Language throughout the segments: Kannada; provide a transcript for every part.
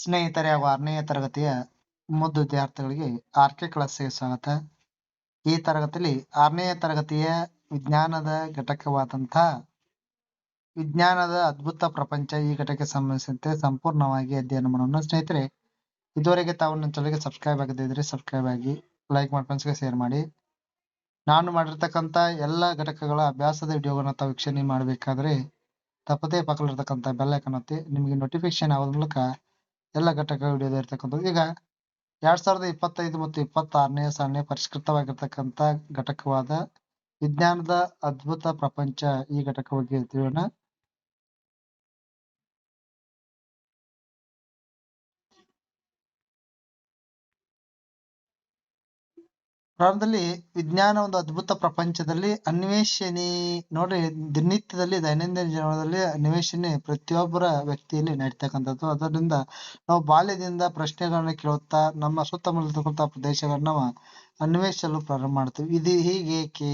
ಸ್ನೇಹಿತರೆ, ಹಾಗೂ ಆರನೆಯ ತರಗತಿಯ ಮುದ್ದು ವಿದ್ಯಾರ್ಥಿಗಳಿಗೆ ಆರ್ ಕೆ ಕ್ಲಾಸ್ಗೆ ಸ್ವಾಗತ. ಈ ತರಗತಿಯಲ್ಲಿ ಆರನೆಯ ತರಗತಿಯ ವಿಜ್ಞಾನದ ಘಟಕವಾದಂತಹ ವಿಜ್ಞಾನದ ಅದ್ಭುತ ಪ್ರಪಂಚ ಈ ಘಟಕಕ್ಕೆ ಸಂಬಂಧಿಸಿದಂತೆ ಸಂಪೂರ್ಣವಾಗಿ ಅಧ್ಯಯನ ಮಾಡೋಣ. ಸ್ನೇಹಿತರೆ, ಇದುವರೆಗೆ ತಾವು ನನ್ನ ಚಾನಲ್ಗೆ ಸಬ್ಸ್ಕ್ರೈಬ್ ಆಗದಿದ್ರೆ ಸಬ್ಸ್ಕ್ರೈಬ್ ಆಗಿ, ಲೈಕ್ ಮಾಡಿ, ಫ್ರೆಂಡ್ಸ್ಗೆ ಶೇರ್ ಮಾಡಿ. ನಾನು ಮಾಡಿರ್ತಕ್ಕಂಥ ಎಲ್ಲ ಘಟಕಗಳ ಅಭ್ಯಾಸದ ವಿಡಿಯೋಗಳನ್ನ ತಾವು ವೀಕ್ಷಣೆ ಮಾಡಬೇಕಾದ್ರೆ ತಪ್ಪದೇ ಪಕ್ಕದಲ್ಲಿರ್ತಕ್ಕಂಥ ಬೆಲ್ ಐಕನ್ ಒತ್ತಿ, ನಿಮಗೆ ನೋಟಿಫಿಕೇಶನ್ ಆಗೋದ್ರ ಮೂಲಕ ಎಲ್ಲ ಘಟಕ ವಿಡಿಯೋದ ಇರ್ತಕ್ಕಂಥದ್ದು ಈಗ ಎರಡ್ ಸಾವಿರದ ಇಪ್ಪತ್ತೈದು ಮತ್ತು ಇಪ್ಪತ್ತಾರನೇ ಸಾಲಿನ ಪರಿಷ್ಕೃತವಾಗಿರ್ತಕ್ಕಂಥ ಘಟಕವಾದ ವಿಜ್ಞಾನದ ಅದ್ಭುತ ಪ್ರಪಂಚ ಈ ಘಟಕವಾಗಿ ತಿಳಿಯೋಣ. ಪ್ರಾರಂಭದಲ್ಲಿ ವಿಜ್ಞಾನ ಒಂದು ಅದ್ಭುತ ಪ್ರಪಂಚದಲ್ಲಿ ಅನ್ವೇಷಣೆ, ನೋಡಿ, ದಿನನಿತ್ಯದಲ್ಲಿ, ದೈನಂದಿನ ಜೀವನದಲ್ಲಿ ಅನ್ವೇಷಣೆ ಪ್ರತಿಯೊಬ್ಬರ ವ್ಯಕ್ತಿಯಲ್ಲಿ ನಡೀತಕ್ಕಂಥದ್ದು. ಅದರಿಂದ ನಾವು ಬಾಲ್ಯದಿಂದ ಪ್ರಶ್ನೆಗಳನ್ನ ಕೇಳುತ್ತಾ, ನಮ್ಮ ಸುತ್ತಮುತ್ತಲಿರ್ತಕ್ಕಂಥ ಪ್ರದೇಶಗಳನ್ನ ನಾವು ಅನ್ವೇಷಿಸಲು ಪ್ರಾರಂಭ ಮಾಡ್ತೀವಿ. ಇದು ಹೀಗೇಕೆ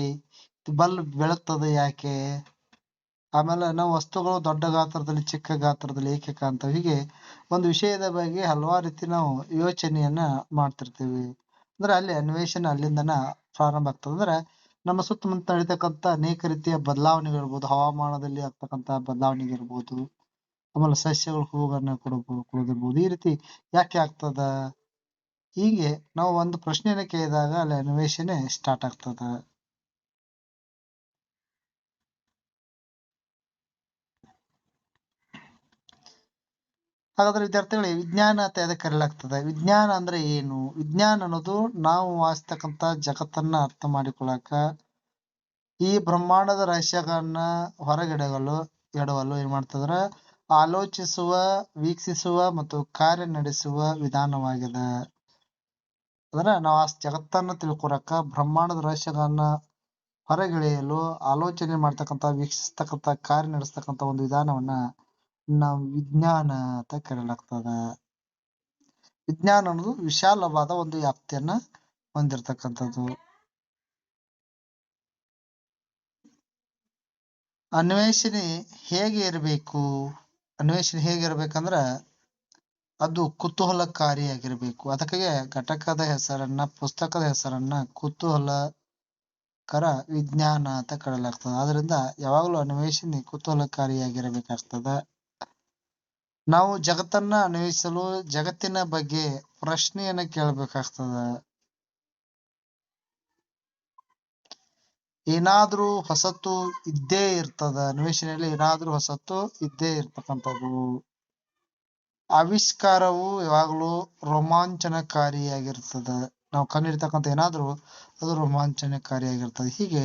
ಬಲ್ಬ್ ಬೆಳಗ್ತದೆ ಯಾಕೆ? ಆಮೇಲೆ ನಾವು ವಸ್ತುಗಳು ದೊಡ್ಡ ಗಾತ್ರದಲ್ಲಿ, ಚಿಕ್ಕ ಗಾತ್ರದಲ್ಲಿ ಏಕೆ ಕಾಣ್ತವೆ? ಹೀಗೆ ಒಂದು ವಿಷಯದ ಬಗ್ಗೆ ಹಲವಾರು ರೀತಿ ನಾವು ಯೋಚನೆಯನ್ನ ಮಾಡ್ತಿರ್ತೀವಿ. ಅಂದ್ರೆ ಅಲ್ಲಿ ಅನ್ವೇಷಣೆ ಅಲ್ಲಿಂದನ ಪ್ರಾರಂಭ ಆಗ್ತದೆ. ಅಂದ್ರೆ ನಮ್ಮ ಸುತ್ತಮುತ್ತ ನಡೀತಕ್ಕಂಥ ಅನೇಕ ರೀತಿಯ ಬದಲಾವಣೆಗಳಿರ್ಬೋದು ಹವಾಮಾನದಲ್ಲಿ ಆಗ್ತಕ್ಕಂಥ ಬದಲಾವಣೆಗಳಿರ್ಬೋದು ಆಮೇಲೆ ಸಸ್ಯಗಳು ಹೂಗಳನ್ನ ಕೊಡಬಹುದು ಕೊಡೋದಿರ್ಬೋದು. ಈ ರೀತಿ ಯಾಕೆ ಆಗ್ತದ? ಹೀಗೆ ನಾವು ಒಂದು ಪ್ರಶ್ನೆಯನ್ನ ಕೇಳಿದಾಗ ಅಲ್ಲಿ ಅನ್ವೇಷಣೆ ಸ್ಟಾರ್ಟ್ ಆಗ್ತದ. ಹಾಗಾದ್ರೆ ವಿದ್ಯಾರ್ಥಿಗಳೇ, ವಿಜ್ಞಾನ ಅಂತ ಯಾವ್ದಕ್ಕೆ ಕರೆಯಲಾಗ್ತದೆ ವಿಜ್ಞಾನ ಅಂದ್ರೆ ಏನು? ವಿಜ್ಞಾನ ಅನ್ನೋದು ನಾವು ವಾಸ್ತಕ್ಕಂತ ಜಗತ್ತನ್ನ ಅರ್ಥ ಮಾಡಿಕೊಳ್ಳಾಕ ಈ ಬ್ರಹ್ಮಾಂಡದ ರಹಸ್ಯಗಳನ್ನ ಹೊರಗಿಡಗಲು, ಎಡವಲು ಏನ್ ಮಾಡ್ತದ್ರ, ಆಲೋಚಿಸುವ, ವೀಕ್ಷಿಸುವ ಮತ್ತು ಕಾರ್ಯ ನಡೆಸುವ ವಿಧಾನವಾಗಿದೆ. ಅಂದ್ರೆ ನಾವು ಆ ಜಗತ್ತನ್ನ ತಿಳ್ಕೊಳಕ, ಬ್ರಹ್ಮಾಂಡದ ರಹಸ್ಯಗಳನ್ನ ಹೊರಗೆಳೆಯಲು, ಆಲೋಚನೆ ಮಾಡ್ತಕ್ಕಂತ ವೀಕ್ಷಿಸ್ತಕ್ಕಂಥ ಕಾರ್ಯ ನಡೆಸ್ತಕ್ಕಂತ ಒಂದು ವಿಧಾನವನ್ನ ನಾವು ವಿಜ್ಞಾನ ಅಂತ ಕರೆಯಲಾಗ್ತದ ವಿಜ್ಞಾನ ಅನ್ನೋದು ವಿಶಾಲವಾದ ಒಂದು ವ್ಯಾಪ್ತಿಯನ್ನ ಹೊಂದಿರತಕ್ಕಂಥದ್ದು. ಅನ್ವೇಷಣೆ ಹೇಗೆ ಇರಬೇಕು? ಅನ್ವೇಷಣೆ ಹೇಗೆ ಇರ್ಬೇಕಂದ್ರ ಅದು ಕುತೂಹಲಕಾರಿಯಾಗಿರ್ಬೇಕು. ಅದಕ್ಕೆ ಘಟಕದ ಹೆಸರನ್ನ, ಪುಸ್ತಕದ ಹೆಸರನ್ನ ಕುತೂಹಲಕರ ವಿಜ್ಞಾನ ಅಂತ ಕರೆಯಲಾಗ್ತದೆ ಆದ್ರಿಂದ ಯಾವಾಗಲೂ ಅನ್ವೇಷಣೆ ಕುತೂಹಲಕಾರಿಯಾಗಿರಬೇಕಾಗ್ತದ. ನಾವು ಜಗತ್ತನ್ನ ಅನ್ವಯಿಸಲು ಜಗತ್ತಿನ ಬಗ್ಗೆ ಪ್ರಶ್ನೆಯನ್ನ ಕೇಳಬೇಕಾಗ್ತದ. ಏನಾದ್ರೂ ಹೊಸತು ಇದ್ದೇ ಇರ್ತದ, ಅನ್ವೇಷಣೆಯಲ್ಲಿ ಏನಾದ್ರೂ ಹೊಸತು ಇದ್ದೇ ಇರ್ತಕ್ಕಂಥದ್ದು. ಆವಿಷ್ಕಾರವು ಯಾವಾಗಲೂ ರೋಮಾಂಚನಕಾರಿಯಾಗಿರ್ತದ. ನಾವು ಕಂಡಿರ್ತಕ್ಕಂಥ ಏನಾದ್ರೂ ಅದು ರೋಮಾಂಚನಕಾರಿಯಾಗಿರ್ತದೆ. ಹೀಗೆ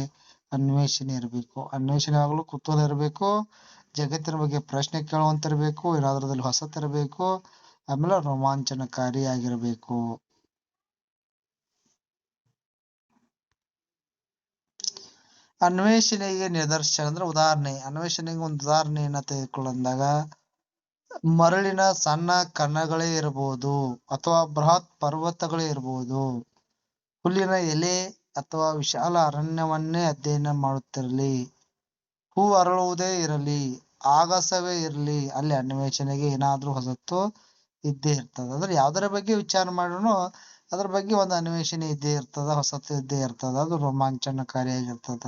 ಅನ್ವೇಷಣೆ ಇರಬೇಕು. ಅನ್ವೇಷಣೆ ಆಗಲು ಕುತೂಹಲ ಇರಬೇಕು. ಜಗತ್ತಿನ ಬಗ್ಗೆ ಪ್ರಶ್ನೆ ಕೇಳುವಂತಿರಬೇಕು. ಏನಾದ್ರದಲ್ಲಿ ಹೊಸತಿರಬೇಕು ಆಮೇಲೆ ರೋಮಾಂಚನಕಾರಿಯಾಗಿರಬೇಕು. ಅನ್ವೇಷಣೆಗೆ ನಿದರ್ಶನ ಅಂದ್ರೆ ಉದಾಹರಣೆ. ಅನ್ವೇಷಣೆಗೆ ಒಂದು ಉದಾಹರಣೆಯನ್ನ ತೆಗೆದುಕೊಳ್ಳಂದಾಗ, ಮರಳಿನ ಸಣ್ಣ ಕಣಗಳೇ ಇರಬಹುದು ಅಥವಾ ಬೃಹತ್ ಪರ್ವತಗಳೇ ಇರಬಹುದು ಹುಲ್ಲಿನ ಎಲೆ ಅಥವಾ ವಿಶಾಲ ಅರಣ್ಯವನ್ನೇ ಅಧ್ಯಯನ ಮಾಡುತ್ತಿರಲಿ. ಹೂ ಅರಳುವುದೇ ಇರಲಿ, ಆಗಸವೇ ಇರಲಿ, ಅಲ್ಲಿ ಅನ್ವೇಷಣೆಗೆ ಏನಾದ್ರೂ ಹೊಸತು ಇದ್ದೇ ಇರ್ತದ. ಅಂದ್ರೆ ಯಾವ್ದರ ಬಗ್ಗೆ ವಿಚಾರ ಮಾಡೋನು ಅದ್ರ ಬಗ್ಗೆ ಒಂದು ಅನ್ವೇಷಣೆ ಇದ್ದೇ ಇರ್ತದ, ಹೊಸತು ಇದ್ದೇ ಇರ್ತದ. ಅದು ರೋಮಾಂಚನಕಾರಿಯಾಗಿರ್ತದ.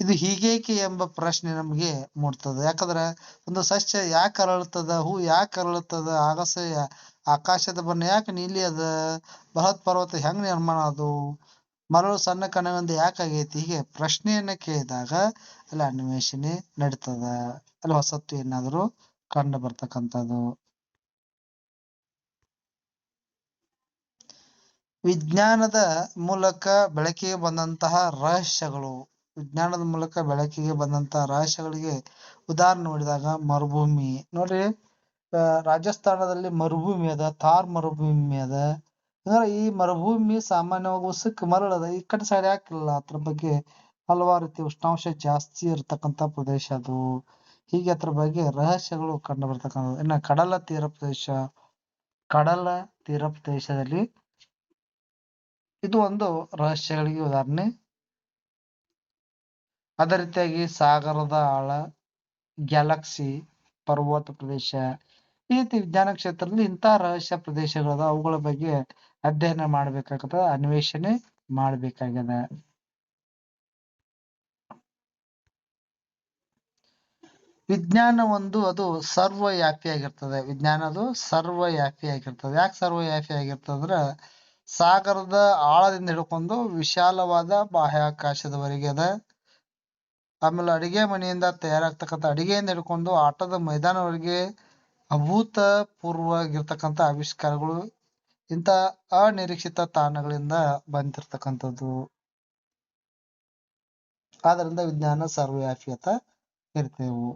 ಇದು ಹೀಗೇಕೆ ಎಂಬ ಪ್ರಶ್ನೆ ನಮ್ಗೆ ಮೂಡ್ತದ. ಯಾಕಂದ್ರ ಒಂದು ಸಸ್ಯ ಯಾಕೆ ಅರಳುತ್ತದ, ಹೂ ಯಾಕೆ ಅರಳುತ್ತದ ಆಗಸ ಆಕಾಶದ ಬಣ್ಣ ಯಾಕೆ ನೀಲಿ ಅದ? ಬೃಹತ್ ಪರ್ವತ ಹೆಂಗ್ ನಿರ್ಮಾಣ ಅದು ಮರಳು ಸಣ್ಣ ಕಣವಿಂದ ಯಾಕಾಗೈತಿ ಆಗೈತಿ? ಹೀಗೆ ಪ್ರಶ್ನೆಯನ್ನ ಕೇಳಿದಾಗ ಅಲ್ಲಿ ಅನ್ವೇಷಣೆ ನಡೀತದ. ಅಲ್ಲಿ ಹೊಸತ್ತು ಏನಾದರೂ ಕಂಡು ಬರ್ತಕ್ಕಂಥದ್ದು. ವಿಜ್ಞಾನದ ಮೂಲಕ ಬೆಳಕಿಗೆ ಬಂದಂತಹ ರಹಸ್ಯಗಳು. ವಿಜ್ಞಾನದ ಮೂಲಕ ಬೆಳಕಿಗೆ ಬಂದಂತಹ ರಹಸ್ಯಗಳಿಗೆ ಉದಾಹರಣೆ ನೋಡಿದಾಗ ಮರುಭೂಮಿ. ನೋಡ್ರಿ ರಾಜಸ್ಥಾನದಲ್ಲಿ ಮರುಭೂಮಿ ಅದ, ಥಾರ್ ಮರುಭೂಮಿ ಅದ. ಅಂದ್ರೆ ಈ ಮರುಭೂಮಿ ಸಾಮಾನ್ಯವಾಗಿ ಉಸುಕ್ ಮರಳದ ಈ ಕಡೆ ಸೈಡ್ ಯಾಕಿಲ್ಲ ಅದ್ರ ಬಗ್ಗೆ ಹಲವಾರು ರೀತಿ ಉಷ್ಣಾಂಶ ಜಾಸ್ತಿ ಇರತಕ್ಕಂತ ಪ್ರದೇಶ ಅದು. ಹೀಗೆ ಅದ್ರ ಬಗ್ಗೆ ರಹಸ್ಯಗಳು ಕಂಡು ಬರ್ತಕ್ಕಂಥದ್ದು. ಇನ್ನ ಕಡಲ ತೀರ ಪ್ರದೇಶ, ಕಡಲ ತೀರ ಪ್ರದೇಶದಲ್ಲಿ ಇದು ಒಂದು ರಹಸ್ಯಗಳಿಗೆ ಉದಾಹರಣೆ. ಅದೇ ರೀತಿಯಾಗಿ ಸಾಗರದ ಆಳ, ಗ್ಯಾಲಕ್ಸಿ ಪರ್ವತ ಪ್ರದೇಶ ಈ ವಿಜ್ಞಾನ ಕ್ಷೇತ್ರದಲ್ಲಿ ಇಂತಹ ರಹಸ್ಯ ಪ್ರದೇಶಗಳದ ಅವುಗಳ ಬಗ್ಗೆ ಅಧ್ಯಯನ ಮಾಡ್ಬೇಕಾಗದ ಅನ್ವೇಷಣೆ ಮಾಡ್ಬೇಕಾಗ್ಯದ. ವಿಜ್ಞಾನ ಒಂದು, ಅದು ಸರ್ವವ್ಯಾಪಿಯಾಗಿರ್ತದೆ. ವಿಜ್ಞಾನ ಅದು ಸರ್ವವ್ಯಾಪಿಯಾಗಿರ್ತದೆ. ಯಾಕೆ ಸರ್ವವ್ಯಾಪಿಯಾಗಿರ್ತದೆ ಅಂದ್ರೆ ಸಾಗರದ ಆಳದಿಂದ ಹಿಡ್ಕೊಂಡು ವಿಶಾಲವಾದ ಬಾಹ್ಯಾಕಾಶದವರೆಗೆ ಅದ. ಆಮೇಲೆ ಅಡಿಗೆ ಮನೆಯಿಂದ ತಯಾರಾಗ್ತಕ್ಕಂಥ ಅಡಿಗೆಯಿಂದ ಹಿಡ್ಕೊಂಡು ಆಟದ ಮೈದಾನವರೆಗೆ ಅಭೂತಪೂರ್ವವಾಗಿರ್ತಕ್ಕಂಥ ಆವಿಷ್ಕಾರಗಳು ಇಂಥ ಅನಿರೀಕ್ಷಿತ ತಾಣಗಳಿಂದ ಬಂದಿರತಕ್ಕಂಥದ್ದು. ಆದ್ರಿಂದ ವಿಜ್ಞಾನ ಸರ್ವವ್ಯಾಪಿಯತ ಇರ್ತೇವು.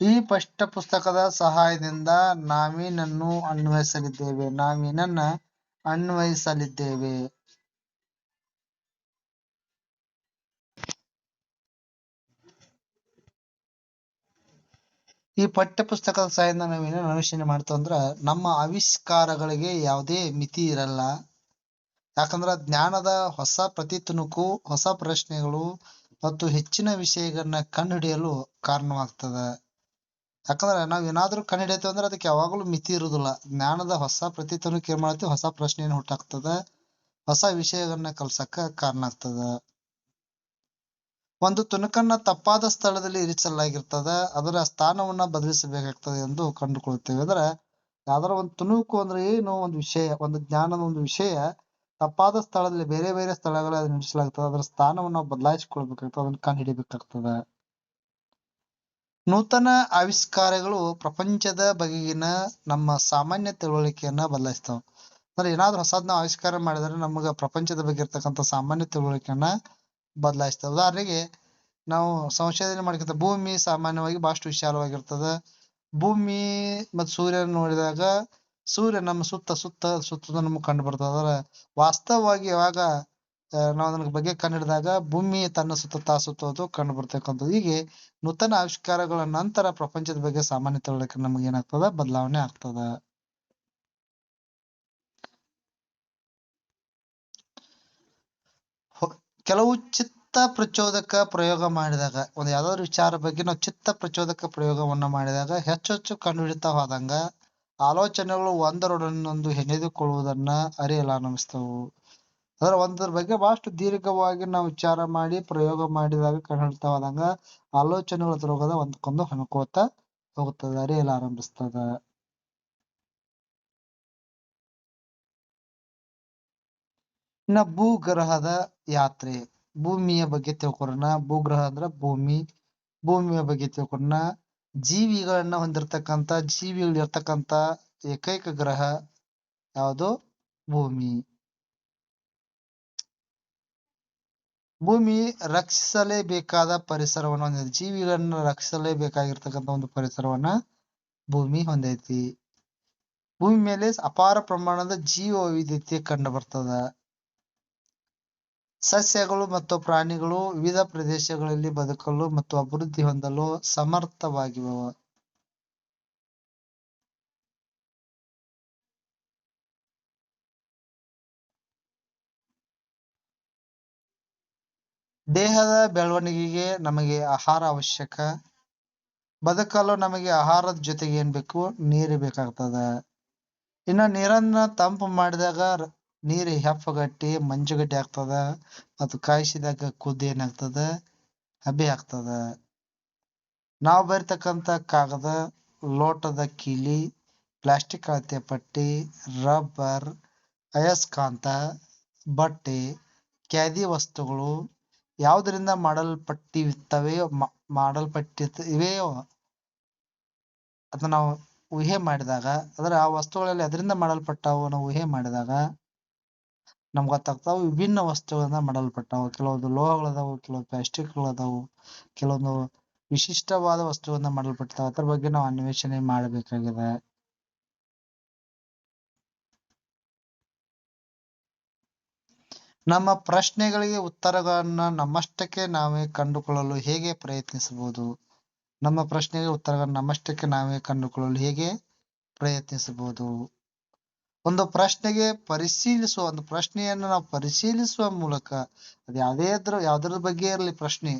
ಈ ಪಷ್ಟ ಪುಸ್ತಕದ ಸಹಾಯದಿಂದ ನಾವೀನನ್ನು ಅನ್ವಯಿಸಲಿದ್ದೇವೆ. ನಾವೀನನ್ನ ಅನ್ವಯಿಸಲಿದ್ದೇವೆ. ಈ ಪಠ್ಯ ಪುಸ್ತಕದ ಸಹಾಯದಿಂದ ಏನೇನು ಅನ್ವೇಷಣೆ ಮಾಡ್ತೇವೆ ಅಂದ್ರ ನಮ್ಮ ಆವಿಷ್ಕಾರಗಳಿಗೆ ಯಾವುದೇ ಮಿತಿ ಇರಲ್ಲ. ಯಾಕಂದ್ರ ಜ್ಞಾನದ ಹೊಸ ಪ್ರತಿ ತುಣುಕು ಹೊಸ ಪ್ರಶ್ನೆಗಳು ಮತ್ತು ಹೆಚ್ಚಿನ ವಿಷಯಗಳನ್ನ ಕಂಡುಹಿಡಿಯಲು ಕಾರಣವಾಗ್ತದ. ಯಾಕಂದ್ರ ನಾವ್ ಏನಾದ್ರೂ ಕಂಡುಹಿಡಿಯತೇವೆ ಅಂದ್ರೆ ಅದಕ್ಕೆ ಯಾವಾಗಲೂ ಮಿತಿ ಇರುದಿಲ್ಲ. ಜ್ಞಾನದ ಹೊಸ ಪ್ರತಿ ತುಣುಕು ಏನ್ ಮಾಡ್ತೀವಿ? ಹೊಸ ಪ್ರಶ್ನೆಯನ್ನು ಹುಟ್ಟಾಕ್ತದ. ಹೊಸ ವಿಷಯಗಳನ್ನ ಕಲ್ಸಕ್ಕ ಕಾರಣ ಆಗ್ತದ ಒಂದು ತುಣುಕನ್ನ ತಪ್ಪಾದ ಸ್ಥಳದಲ್ಲಿ ಇರಿಸಲಾಗಿರ್ತದ, ಅದರ ಸ್ಥಾನವನ್ನ ಬದಲಿಸಬೇಕಾಗ್ತದೆ ಎಂದು ಕಂಡುಕೊಳ್ಳುತ್ತೇವೆ. ಅಂದ್ರೆ ಯಾವ್ದಾರ ಒಂದು ತುಣುಕು ಅಂದ್ರೆ ಏನು, ಒಂದು ವಿಷಯ, ಒಂದು ಜ್ಞಾನದ ಒಂದು ವಿಷಯ ತಪ್ಪಾದ ಸ್ಥಳದಲ್ಲಿ ಬೇರೆ ಬೇರೆ ಸ್ಥಳಗಳಲ್ಲಿ ಇರಿಸಲಾಗ್ತದೆ ಅದರ ಸ್ಥಾನವನ್ನು ನಾವು ಬದಲಾಯಿಸಿಕೊಳ್ಬೇಕಾಗ್ತದೆ, ಅದನ್ನು ಕಂಡು ಹಿಡಿಬೇಕಾಗ್ತದೆ ನೂತನ ಆವಿಷ್ಕಾರಗಳು ಪ್ರಪಂಚದ ಬಗೆಗಿನ ನಮ್ಮ ಸಾಮಾನ್ಯ ತಿಳುವಳಿಕೆಯನ್ನ ಬದಲಾಯಿಸ್ತಾವ. ಅಂದ್ರೆ ಏನಾದ್ರೂ ಹೊಸದ್ ನಾವು ಆವಿಷ್ಕಾರ ಮಾಡಿದ್ರೆ ನಮಗ ಪ್ರಪಂಚದ ಬಗ್ಗೆ ಇರ್ತಕ್ಕಂಥ ಸಾಮಾನ್ಯ ತಿಳುವಳಿಕೆಯನ್ನ ಬದಲಾಯಿಸ್ತವೆ ಉದಾಹರಣೆಗೆ ನಾವು ಸಂಶೋಧನೆ ಮಾಡ್ಕೊಂತ ಭೂಮಿ ಸಾಮಾನ್ಯವಾಗಿ ಬಹಳಷ್ಟು ವಿಶಾಲವಾಗಿರ್ತದ. ಭೂಮಿ ಮತ್ತು ಸೂರ್ಯನ ನೋಡಿದಾಗ ಸೂರ್ಯ ನಮ್ಮ ಸುತ್ತ ಸುತ್ತ ಸುತ್ತ ನಮ್ಗೆ ಕಂಡು ಬರ್ತದ. ಅದರ ವಾಸ್ತವವಾಗಿ ಯಾವಾಗ ನಾವು ಅದನ್ನ ಬಗ್ಗೆ ಕಂಡಿಡಿದಾಗ ಭೂಮಿ ತನ್ನ ಸುತ್ತ, ತಾ ಸುತ್ತೋದು ಕಂಡು ಬರ್ತಕ್ಕಂಥದ್ದು. ಹೀಗೆ ನೂತನ ಆವಿಷ್ಕಾರಗಳ ನಂತರ ಪ್ರಪಂಚದ ಬಗ್ಗೆ ಸಾಮಾನ್ಯ ತಿಳುವಳಿಕೆ ನಮ್ಗೆ ಏನಾಗ್ತದ? ಬದಲಾವಣೆ ಆಗ್ತದ. ಕೆಲವು ಚಿತ್ತ ಪ್ರಚೋದಕ ಪ್ರಯೋಗ ಮಾಡಿದಾಗ, ಒಂದು ಯಾವ್ದಾದ್ರು ವಿಚಾರ ಬಗ್ಗೆ ನಾವು ಚಿತ್ತ ಪ್ರಚೋದಕ ಪ್ರಯೋಗವನ್ನ ಮಾಡಿದಾಗ ಹೆಚ್ಚು ಹೆಚ್ಚು ಕಂಡುಹಿಡಿತಾ ಹೋದಂಗ ಆಲೋಚನೆಗಳು ಒಂದರೊಡನೊಂದು ಹೆಣೆದುಕೊಳ್ಳುವುದನ್ನ ಅರಿಯಲಾರಂಭಿಸ್ತವು ಅದರ ಒಂದರ ಬಗ್ಗೆ ಬಹಳಷ್ಟು ದೀರ್ಘವಾಗಿ ನಾವು ವಿಚಾರ ಮಾಡಿ, ಪ್ರಯೋಗ ಮಾಡಿದಾಗ ಕಂಡುಹಿಡಿತಾ ಹೋದಂಗ ಆಲೋಚನೆಗಳ ಅದ್ರೊಳಗದ ಒಂದಕ್ಕೊಂದು ಹೊಣ್ಕೋತ ಹೋಗುತ್ತದೆ, ಅರಿಯಲಾರಂಭಿಸ್ತದ. ಇನ್ನ ಭೂಗ್ರಹದ ಯಾತ್ರೆ. ಭೂಮಿಯ ಬಗ್ಗೆ ತಿಳ್ಕೊರೋಣ ಭೂಗ್ರಹ ಅಂದ್ರ ಭೂಮಿ. ಭೂಮಿಯ ಬಗ್ಗೆ ತಿಳ್ಕೊರೋಣ ಜೀವಿಗಳನ್ನ ಹೊಂದಿರತಕ್ಕಂತ, ಜೀವಿಗಳಿರ್ತಕ್ಕಂತ ಏಕೈಕ ಗ್ರಹ ಯಾವುದು? ಭೂಮಿ. ಭೂಮಿ ರಕ್ಷಿಸಲೇಬೇಕಾದ ಪರಿಸರವನ್ನು ಹೊಂದಿದೆ. ಜೀವಿಗಳನ್ನ ರಕ್ಷಿಸಲೇಬೇಕಾಗಿರ್ತಕ್ಕಂಥ ಒಂದು ಪರಿಸರವನ್ನ ಭೂಮಿ ಹೊಂದೈತಿ. ಭೂಮಿ ಮೇಲೆ ಅಪಾರ ಪ್ರಮಾಣದ ಜೀವ ವೈವಿಧ್ಯತೆ ಕಂಡು ಬರ್ತದ. ಸಸ್ಯಗಳು ಮತ್ತು ಪ್ರಾಣಿಗಳು ವಿವಿಧ ಪ್ರದೇಶಗಳಲ್ಲಿ ಬದುಕಲು ಮತ್ತು ಅಭಿವೃದ್ಧಿ ಹೊಂದಲು ಸಮರ್ಥವಾಗಿವೆ. ದೇಹದ ಬೆಳವಣಿಗೆಗೆ ನಮಗೆ ಆಹಾರ ಅವಶ್ಯಕ. ಬದುಕಲು ನಮಗೆ ಆಹಾರದ ಜೊತೆಗೆ ಏನ್ ಬೇಕು? ನೀರು ಬೇಕಾಗ್ತದ. ಇನ್ನ ನೀರನ್ನ ತಂಪು ಮಾಡಿದಾಗ ನೀರು ಹೆಪ್ಪಗಟ್ಟಿ ಮಂಜುಗಡ್ಡೆ ಆಗ್ತದ, ಮತ್ತು ಕಾಯಿಸಿದಾಗ ಕುದ್ದು ಏನಾಗ್ತದ? ಹಬೆ ಆಗ್ತದ. ನಾವು ಬರಿತಕ್ಕಂತ ಕಾಗದ, ಲೋಟದ ಕೀಲಿ, ಪ್ಲಾಸ್ಟಿಕ್ ಅಳತೆ ಪಟ್ಟಿ, ರಬ್ಬರ್, ಅಯಸ್ಕಾಂತ, ಬಟ್ಟೆ ಕ್ಯಾದಿ ವಸ್ತುಗಳು ಯಾವುದರಿಂದ ಮಾಡಲ್ಪಟ್ಟಿರ್ತವೆಯೋ ಮಾಡಲ್ಪಟ್ಟಿ ಇವೆಯೋ ಅದನ್ನ ನಾವು ಊಹೆ ಮಾಡಿದಾಗ, ಅಂದ್ರೆ ಆ ವಸ್ತುಗಳಲ್ಲಿ ಅದರಿಂದ ಮಾಡಲ್ಪಟ್ಟವು ನಾವು ಊಹೆ ಮಾಡಿದಾಗ ನಮ್ಗೆ ಗೊತ್ತಾಗ್ತಾವ ವಿಭಿನ್ನ ವಸ್ತುಗಳಿಂದ ಮಾಡಲ್ಪಟ್ಟವು. ಕೆಲವೊಂದು ಲೋಹಗಳದಾವು, ಕೆಲವೊಂದು ಪ್ಲಾಸ್ಟಿಕ್ಗಳದಾವು, ಕೆಲವೊಂದು ವಿಶಿಷ್ಟವಾದ ವಸ್ತುಗಳಿಂದ ಮಾಡಲ್ಪಟ್ಟಿರ್ತಾವ ಅದ್ರ ಬಗ್ಗೆ ನಾವು ಅನ್ವೇಷಣೆ ಮಾಡಬೇಕಾಗಿದೆ. ನಮ್ಮ ಪ್ರಶ್ನೆಗಳಿಗೆ ಉತ್ತರಗಳನ್ನ ನಮ್ಮಷ್ಟಕ್ಕೆ ನಾವೇ ಕಂಡುಕೊಳ್ಳಲು ಹೇಗೆ ಪ್ರಯತ್ನಿಸಬಹುದು? ನಮ್ಮ ಪ್ರಶ್ನೆಗೆ ಉತ್ತರಗಳನ್ನ ನಮ್ಮಷ್ಟಕ್ಕೆ ನಾವೇ ಕಂಡುಕೊಳ್ಳಲು ಹೇಗೆ ಪ್ರಯತ್ನಿಸಬಹುದು? ಒಂದು ಪ್ರಶ್ನೆಗೆ ಪರಿಶೀಲಿಸುವ, ಒಂದು ಪ್ರಶ್ನೆಯನ್ನು ನಾವು ಪರಿಶೀಲಿಸುವ ಮೂಲಕ ಅದು ಯಾವುದೇ ಇದ್ರ ಯಾವ್ದ್ರ ಬಗ್ಗೆ ಇರಲಿ ಪ್ರಶ್ನೆ,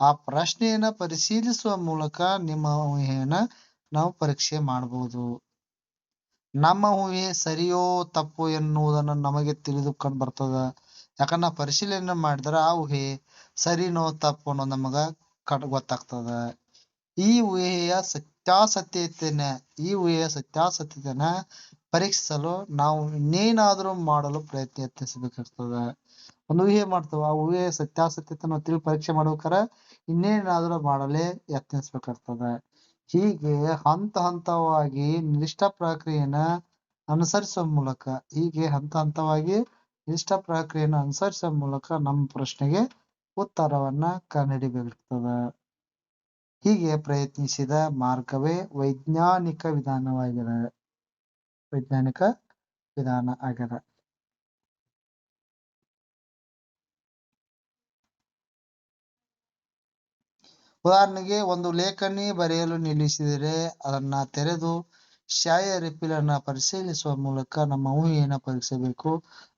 ಆ ಪ್ರಶ್ನೆಯನ್ನ ಪರಿಶೀಲಿಸುವ ಮೂಲಕ ನಿಮ್ಮ ಊಹೆಯನ್ನ ನಾವು ಪರೀಕ್ಷೆ ಮಾಡಬಹುದು ನಮ್ಮ ಊಹೆ ಸರಿಯೋ ತಪ್ಪು ಎನ್ನುವುದನ್ನು ನಮಗೆ ತಿಳಿದುಕೊಂಡು ಬರ್ತದ. ಯಾಕಂದ್ರೆ ಪರಿಶೀಲನೆ ಮಾಡಿದ್ರೆ ಆ ಊಹೆ ಸರಿನೋ ತಪ್ಪು ಅನ್ನೋ ನಮಗ ಗೊತ್ತಾಗ್ತದ. ಈ ಊಹೆಯ ಸತ್ಯಾಸತ್ಯತೆನ, ಈ ಊಹೆಯ ಸತ್ಯಾಸತ್ಯತೆನ ಪರೀಕ್ಷಿಸಲು ನಾವು ಇನ್ನೇನಾದರೂ ಮಾಡಲು ಪ್ರಯತ್ನ ಯತ್ನಿಸಬೇಕಾಗ್ತದ ಒಂದು ಊಹೆ ಮಾಡ್ತೇವೆ, ಆ ಊಹೆಯ ಸತ್ಯಾಸತ್ಯತೆ ತಿಳಿ ಪರೀಕ್ಷೆ ಮಾಡ್ಬೇಕಾರೆ ಇನ್ನೇನಾದರೂ ಮಾಡಲೇ ಯತ್ನಿಸ್ಬೇಕಾಗ್ತದೆ. ಹೀಗೆ ಹಂತ ಹಂತವಾಗಿ ನಿರ್ದಿಷ್ಟ ಪ್ರಕ್ರಿಯೆನ ಅನುಸರಿಸುವ ಮೂಲಕ, ಹೀಗೆ ಹಂತ ಹಂತವಾಗಿ ನಿರ್ದಿಷ್ಟ ಪ್ರಕ್ರಿಯೆಯನ್ನು ಅನುಸರಿಸುವ ಮೂಲಕ ನಮ್ಮ ಪ್ರಶ್ನೆಗೆ ಉತ್ತರವನ್ನ ಕಂಡುಹಿಡಿಬೇಕಾಗ್ತದ ಹೀಗೆ ಪ್ರಯತ್ನಿಸಿದ ಮಾರ್ಗವೇ ವೈಜ್ಞಾನಿಕ ವಿಧಾನವಾಗಿದೆ. ವೈಜ್ಞಾನಿಕ ವಿಧಾನ ಆಗ್ಯದ. ಉದಾಹರಣೆಗೆ ಒಂದು ಲೇಖನಿ ಬರೆಯಲು ನಿಲ್ಲಿಸಿದರೆ ಅದನ್ನ ತೆರೆದು ಶಾಯ ರಿಪಿಲನ್ನ ಪರಿಶೀಲಿಸುವ ಮೂಲಕ ನಮ್ಮ ಊಹೆಯನ್ನ ಪರೀಕ್ಷಿಸಬೇಕು.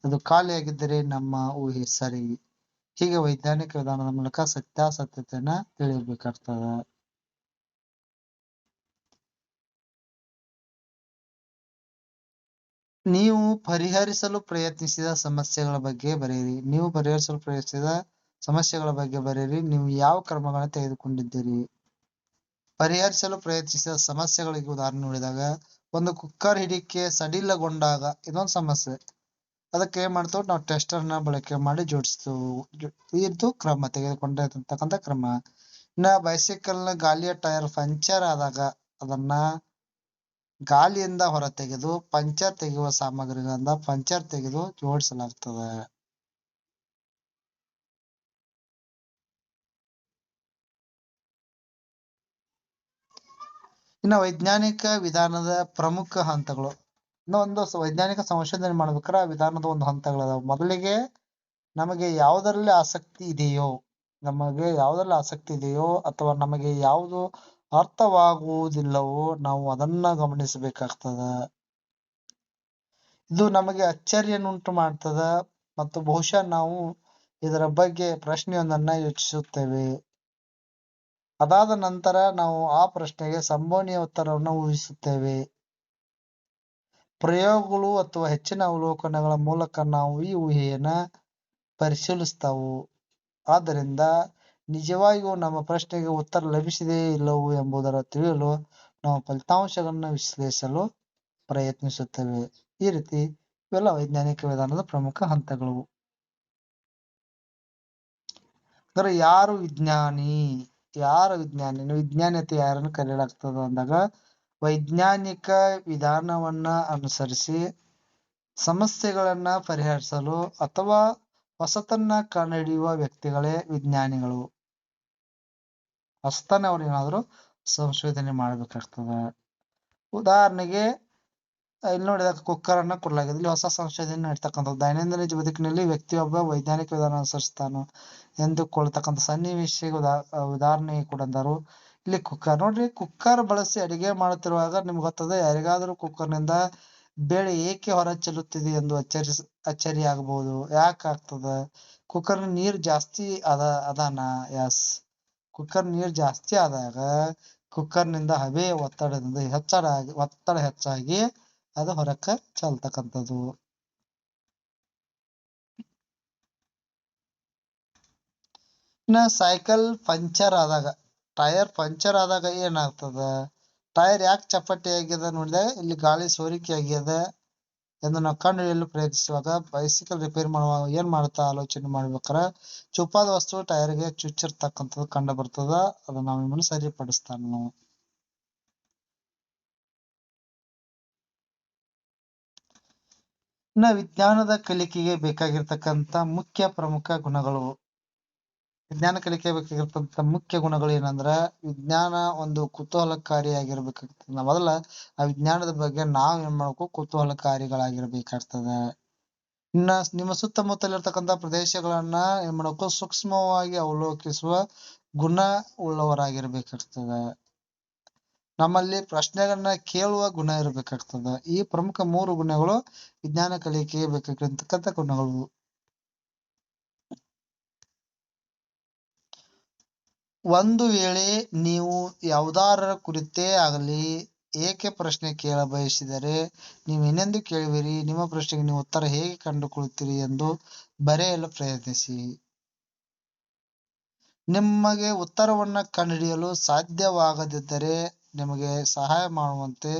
ಅದು ಖಾಲಿಯಾಗಿದ್ದರೆ ನಮ್ಮ ಊಹೆ ಸರಿ. ಹೀಗೆ ವೈಜ್ಞಾನಿಕ ವಿಧಾನದ ಮೂಲಕ ಸತ್ಯಾಸತ್ಯತೆಯನ್ನ ತಿಳಿಯಬೇಕಾಗ್ತದ. ನೀವು ಪರಿಹರಿಸಲು ಪ್ರಯತ್ನಿಸಿದ ಸಮಸ್ಯೆಗಳ ಬಗ್ಗೆ ಬರೆಯಿರಿ. ನೀವು ಪರಿಹರಿಸಲು ಪ್ರಯತ್ನಿಸಿದ ಸಮಸ್ಯೆಗಳ ಬಗ್ಗೆ ಬರೆಯಿರಿ. ನೀವು ಯಾವ ಕ್ರಮಗಳನ್ನು ತೆಗೆದುಕೊಂಡಿದ್ದೀರಿ? ಪರಿಹರಿಸಲು ಪ್ರಯತ್ನಿಸಿದ ಸಮಸ್ಯೆಗಳಿಗೆ ಉದಾಹರಣೆ ನೋಡಿದಾಗ, ಒಂದು ಕುಕ್ಕರ್ ಹಿಡಿಕೆ ಸಡಿಲಗೊಂಡಾಗ ಇದೊಂದು ಸಮಸ್ಯೆ. ಅದಕ್ಕೆ ಏನ್ ಮಾಡ್ತೇವೆ? ನಾವು ಟೆಸ್ಟರ್ನ ಬಳಕೆ ಮಾಡಿ ಜೋಡಿಸ್ತೇವೆ ಇದು ಕ್ರಮ ತೆಗೆದುಕೊಂಡಿರ್ತಕ್ಕಂಥ ಕ್ರಮ. ಇನ್ನ ಬೈಸಿಕಲ್ನ ಗಾಲಿಯ ಟೈರ್ ಪಂಚರ್ ಆದಾಗ ಅದನ್ನ ಗಾಲಿಯಿಂದ ಹೊರ ತೆಗೆದು ಪಂಚರ್ ತೆಗೆಯುವ ಸಾಮಗ್ರಿಗಳಿಂದ ಪಂಚರ್ ತೆಗೆದು ಜೋಡಿಸಲಾಗ್ತದೆ. ಇನ್ನು ವೈಜ್ಞಾನಿಕ ವಿಧಾನದ ಪ್ರಮುಖ ಹಂತಗಳು. ಇನ್ನೊಂದು ವೈಜ್ಞಾನಿಕ ಸಂಶೋಧನೆ ಮಾಡ್ಬೇಕಾದ್ರೆ ಆ ವಿಧಾನದ ಒಂದು ಹಂತಗಳದಾವ. ಮೊದಲಿಗೆ ನಮಗೆ ಯಾವುದರಲ್ಲಿ ಆಸಕ್ತಿ ಇದೆಯೋ, ನಮಗೆ ಯಾವುದರಲ್ಲಿ ಆಸಕ್ತಿ ಇದೆಯೋ ಅಥವಾ ನಮಗೆ ಯಾವುದು ಅರ್ಥವಾಗುವುದಿಲ್ಲವೋ ನಾವು ಅದನ್ನ ಗಮನಿಸಬೇಕಾಗ್ತದ. ಇದು ನಮಗೆ ಅಚ್ಚರಿಯನ್ನುಂಟು ಮಾಡ್ತದ ಮತ್ತು ಬಹುಶಃ ನಾವು ಇದರ ಬಗ್ಗೆ ಪ್ರಶ್ನೆಯೊಂದನ್ನ ಯೋಚಿಸುತ್ತೇವೆ. ಅದಾದ ನಂತರ ನಾವು ಆ ಪ್ರಶ್ನೆಗೆ ಸಂಭವನೀಯ ಉತ್ತರವನ್ನು ಊಹಿಸುತ್ತೇವೆ. ಪ್ರಯೋಗಗಳು ಅಥವಾ ಹೆಚ್ಚಿನ ಅವಲೋಕನಗಳ ಮೂಲಕ ನಾವು ಈ ಊಹೆಯನ್ನ ಪರಿಶೀಲಿಸ್ತಾವು ಆದ್ದರಿಂದ ನಿಜವಾಗಿಯೂ ನಮ್ಮ ಪ್ರಶ್ನೆಗೆ ಉತ್ತರ ಲಭಿಸಿದೆಯೇ ಇಲ್ಲವೋ ಎಂಬುದರ ತಿಳಿಯಲು ನಾವು ಫಲಿತಾಂಶಗಳನ್ನ ವಿಶ್ಲೇಷಿಸಲು ಪ್ರಯತ್ನಿಸುತ್ತೇವೆ. ಈ ರೀತಿ ಇವೆಲ್ಲ ವೈಜ್ಞಾನಿಕ ವಿಧಾನದ ಪ್ರಮುಖ ಹಂತಗಳು. ಅಂದ್ರೆ ಯಾರು ವಿಜ್ಞಾನಿ? ಯಾರು ವಿಜ್ಞಾನಿ? ವಿಜ್ಞಾನತೆ ಯಾರನ್ನು ಕರೆಯಲಾಗ್ತದ ಅಂದಾಗ ವೈಜ್ಞಾನಿಕ ವಿಧಾನವನ್ನ ಅನುಸರಿಸಿ ಸಮಸ್ಯೆಗಳನ್ನ ಪರಿಹರಿಸಲು ಅಥವಾ ಹೊಸತನ್ನ ಕಂಡುಹಿಡಿಯುವ ವ್ಯಕ್ತಿಗಳೇ ವಿಜ್ಞಾನಿಗಳು. ಹೊಸತನ್ನ ಅವ್ರು ಏನಾದರೂ ಸಂಶೋಧನೆ ಮಾಡ್ಬೇಕಾಗ್ತದ. ಉದಾಹರಣೆಗೆ, ಇಲ್ಲಿ ನೋಡಿದಾಗ ಕುಕ್ಕರ್ ಅನ್ನ ಕೊಡಲಾಗಿದೆ. ಇಲ್ಲಿ ಹೊಸ ಸಂಶೋಧನೆ ನಡೀತಕ್ಕಂಥದ್ದು. ದೈನಂದಿನ ಬದುಕಿನಲ್ಲಿ ವ್ಯಕ್ತಿಯೊಬ್ಬ ವೈಜ್ಞಾನಿಕ ವಿಧಾನ ಅನುಸರಿಸ್ತಾನು ಎಂದುಕೊಳ್ತಕ್ಕಂಥ ಸನ್ನಿವೇಶ ಉದಾ, ಉದಾಹರಣೆ ಕೊಡಂದರು. ಇಲ್ಲಿ ಕುಕ್ಕರ್, ನೋಡ್ರಿ, ಕುಕ್ಕರ್ ಬಳಸಿ ಅಡಿಗೆ ಮಾಡುತ್ತಿರುವಾಗ ನಿಮ್ಗೆ ಗೊತ್ತದ, ಯಾರಿಗಾದ್ರೂ ಕುಕ್ಕರ್ನಿಂದ ಬೇಳೆ ಏಕೆ ಹೊರ ಚೆಲ್ಲುತ್ತಿದೆ ಎಂದು ಅಚ್ಚರಿ ಅಚ್ಚರಿ ಆಗಬಹುದು ಯಾಕೆ ಆಗ್ತದ ಕುಕ್ಕರ್ ನೀರ್ ಜಾಸ್ತಿ ಅದ, ಅದಾನ? ಎಸ್ ಕುಕ್ಕರ್ ನೀರ್ ಜಾಸ್ತಿ ಆದಾಗ ಕುಕ್ಕರ್ನಿಂದ ಹಬೆ ಒತ್ತಡದಿಂದ ಹೆಚ್ಚಳ ಆಗಿ, ಒತ್ತಡ ಹೆಚ್ಚಾಗಿ ಅದು ಹೊರಕ್ಕ ಚೆಲ್ತಕ್ಕಂಥದ್ದು. ಇನ್ನ ಸೈಕಲ್ ಪಂಚರ್ ಆದಾಗ, ಟೈರ್ ಪಂಚರ್ ಆದಾಗ ಏನಾಗ್ತದ? ಟೈರ್ ಯಾಕೆ ಚಪ್ಪಟೆ ಆಗ್ಯದ ನೋಡಿದಾಗ ಇಲ್ಲಿ ಗಾಳಿ ಸೋರಿಕೆ ಆಗ್ಯದ. ಎಂದು ನಾವು ಕಂಡು ಹಿಡಿಯಲು ಪ್ರಯತ್ನಿಸುವಾಗ ಬೈಸಿಕಲ್ ರಿಪೇರ್ ಮಾಡುವಾಗ ಏನ್ ಮಾಡುತ್ತಾ ಆಲೋಚನೆ ಮಾಡ್ಬೇಕಾರೆ ಚೂಪಾದ ವಸ್ತು ಟೈರ್ಗೆ ಚುಚ್ಚಿರ್ತಕ್ಕಂಥದ್ದು ಕಂಡು ಬರ್ತದ ಅದನ್ನ ನಾವು ಇನ್ನು ಸರಿಪಡಿಸ್ತಾನ ನಾವು. ವಿಜ್ಞಾನದ ಕಲಿಕೆಗೆ ಬೇಕಾಗಿರ್ತಕ್ಕಂಥ ಮುಖ್ಯ ಪ್ರಮುಖ ಗುಣಗಳು ವಿಜ್ಞಾನ ಕಲಿಕೆ ಬೇಕಾಗಿರ್ತಕ್ಕಂಥ ಮುಖ್ಯ ಗುಣಗಳು ಏನಂದ್ರ ವಿಜ್ಞಾನ ಒಂದು ಕುತೂಹಲಕಾರಿಯಾಗಿರ್ಬೇಕಾಗ್ತದ. ನಾವು ಮೊದಲ ಆ ವಿಜ್ಞಾನದ ಬಗ್ಗೆ ನಾವ್ ಏನ್ ಮಾಡ್ಬೇಕು? ಕುತೂಹಲಕಾರಿಗಳಾಗಿರ್ಬೇಕಾಗ್ತದ. ಇನ್ನ ನಿಮ್ಮ ಸುತ್ತಮುತ್ತಲಿರ್ತಕ್ಕಂತ ಪ್ರದೇಶಗಳನ್ನ ಏನ್ ಮಾಡ್ಬೇಕು? ಸೂಕ್ಷ್ಮವಾಗಿ ಅವಲೋಕಿಸುವ ಗುಣ ಉಳ್ಳವರಾಗಿರ್ಬೇಕಾಗ್ತದ. ನಮ್ಮಲ್ಲಿ ಪ್ರಶ್ನೆಗಳನ್ನ ಕೇಳುವ ಗುಣ ಇರಬೇಕಾಗ್ತದ. ಈ ಪ್ರಮುಖ ಮೂರು ಗುಣಗಳು ವಿಜ್ಞಾನ ಕಲಿಕೆಗೆ ಬೇಕಾಗಿರ್ತಕ್ಕಂಥ ಗುಣಗಳು. ಒಂದು ವೇಳೆ ನೀವು ಯಾವುದಾರ ಕುರಿತೇ ಆಗಲಿ ಏಕೆ ಪ್ರಶ್ನೆ ಕೇಳ ಬಯಸಿದರೆ ನೀವು ಏನೆಂದು ಕೇಳುವಿರಿ, ನಿಮ್ಮ ಪ್ರಶ್ನೆಗೆ ನೀವು ಉತ್ತರ ಹೇಗೆ ಕಂಡುಕೊಳ್ಳುತ್ತೀರಿ ಎಂದು ಬರೆಯಲು ಪ್ರಯತ್ನಿಸಿ. ನಿಮಗೆ ಉತ್ತರವನ್ನ ಕಂಡುಹಿಡಿಯಲು ಸಾಧ್ಯವಾಗದಿದ್ದರೆ ನಿಮಗೆ ಸಹಾಯ ಮಾಡುವಂತೆ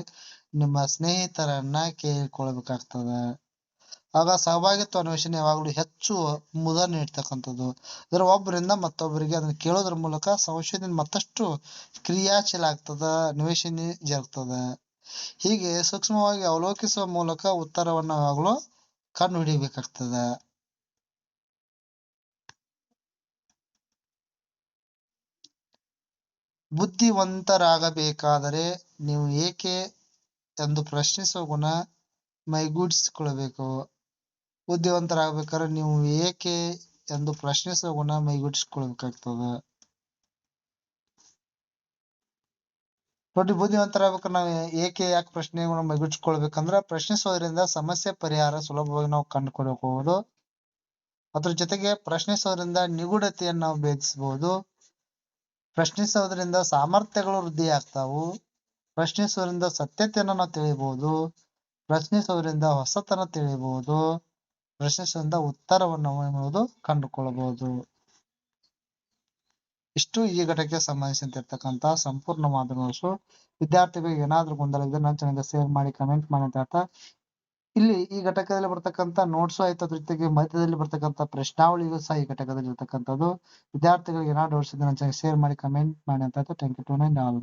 ನಿಮ್ಮ ಸ್ನೇಹಿತರನ್ನ ಕೇಳಿಕೊಳ್ಬೇಕಾಗ್ತದ ಆಗ ಸಹಭಾಗಿತ್ವ ಅನ್ವೇಷಣೆ ಯಾವಾಗಲೂ ಹೆಚ್ಚು ಮುದ ನೀಡ್ತಕ್ಕಂಥದ್ದು. ಇದರ ಒಬ್ಬರಿಂದ ಮತ್ತೊಬ್ಬರಿಗೆ ಅದನ್ನ ಕೇಳೋದ್ರ ಮೂಲಕ ಸಂಶೋಧನೆ ಮತ್ತಷ್ಟು ಕ್ರಿಯಾಶೀಲ ಆಗ್ತದ, ಅನ್ವೇಷಣೆ ಜರುಗ್ತದ ಹೀಗೆ ಸೂಕ್ಷ್ಮವಾಗಿ ಅವಲೋಕಿಸುವ ಮೂಲಕ ಉತ್ತರವನ್ನು ಯಾವಾಗಲೂ ಹಿಡಿಯಬೇಕಾಗ್ತದ ಬುದ್ಧಿವಂತರಾಗಬೇಕಾದರೆ ನೀವು ಏಕೆ ಎಂದು ಪ್ರಶ್ನಿಸುವ ಗುಣ ಮೈಗೂಡಿಸಿಕೊಳ್ಳಬೇಕು. ಬುದ್ಧಿವಂತರಾಗಬೇಕಾದ್ರೆ ನೀವು ಏಕೆ ಎಂದು ಪ್ರಶ್ನಿಸುವ ಗುಣ ಮೈಗೂಡಿಸ್ಕೊಳ್ಬೇಕಾಗ್ತದೆ. ನೋಡಿ ಬುದ್ಧಿವಂತರಾಗ್ಬೇಕಾದ್ರೆ ನಾವು ಏಕೆ ಯಾಕೆ ಪ್ರಶ್ನೆಗಳನ್ನ ಮೈಗೂಡಿಸ್ಕೊಳ್ಬೇಕಂದ್ರ ಪ್ರಶ್ನಿಸೋದ್ರಿಂದ ಸಮಸ್ಯೆ ಪರಿಹಾರ ಸುಲಭವಾಗಿ ನಾವು ಕಂಡುಕೊಳ್ಳಬಹುದು. ಅದ್ರ ಜೊತೆಗೆ ಪ್ರಶ್ನಿಸೋದ್ರಿಂದ ನಿಗೂಢತೆಯನ್ನು ನಾವು ಭೇದಿಸಬಹುದು. ಪ್ರಶ್ನಿಸೋದ್ರಿಂದ ಸಾಮರ್ಥ್ಯಗಳು ವೃದ್ಧಿ ಆಗ್ತಾವು. ಪ್ರಶ್ನಿಸೋದ್ರಿಂದ ಸತ್ಯತೆಯನ್ನು ನಾವು ತಿಳಿಬಹುದು ಪ್ರಶ್ನಿಸೋದ್ರಿಂದ ಹೊಸತನ ತಿಳಿಬಹುದು ಪ್ರಶ್ನಿಸೋದ್ರಿಂದ ಉತ್ತರವನ್ನು ಏನ್ ಕಂಡುಕೊಳ್ಳಬಹುದು. ಇಷ್ಟು ಈ ಘಟಕಕ್ಕೆ ಸಂಬಂಧಿಸಿರ್ತಕ್ಕಂತ ಸಂಪೂರ್ಣವಾದ ನೋಟ್ಸು ವಿದ್ಯಾರ್ಥಿಗಳಿಗೆ ಏನಾದ್ರೂ ಗೊಂದಲ ಇದ್ರೆ ನನ್ನ ಚಾನಲ್ಗೆ ಶೇರ್ ಮಾಡಿ ಕಮೆಂಟ್ ಮಾಡಿ ಅಂತ ಹೇಳ್ತಾ. ಇಲ್ಲಿ ಈ ಘಟಕದಲ್ಲಿ ಬರ್ತಕ್ಕಂಥ ನೋಟ್ಸ್ ಆಯ್ತು, ಅದ್ರ ಜೊತೆಗೆ ಮಧ್ಯದಲ್ಲಿ ಬರ್ತಕ್ಕಂತ ಪ್ರಶ್ನಾವಳಿಗೂ ಸಹ ಈ ಘಟಕದಲ್ಲಿ ಇರ್ತಕ್ಕಂಥದ್ದು. ವಿದ್ಯಾರ್ಥಿಗಳಿಗೆ ಏನಾದ್ರು ಡೌಟ್ಸ್ ಇದ್ರೆ ನನ್ನ ಚಾನಲ್ ಶೇರ್ ಮಾಡಿ ಕಮೆಂಟ್ ಮಾಡಿ ಅಂತ thank you to nine all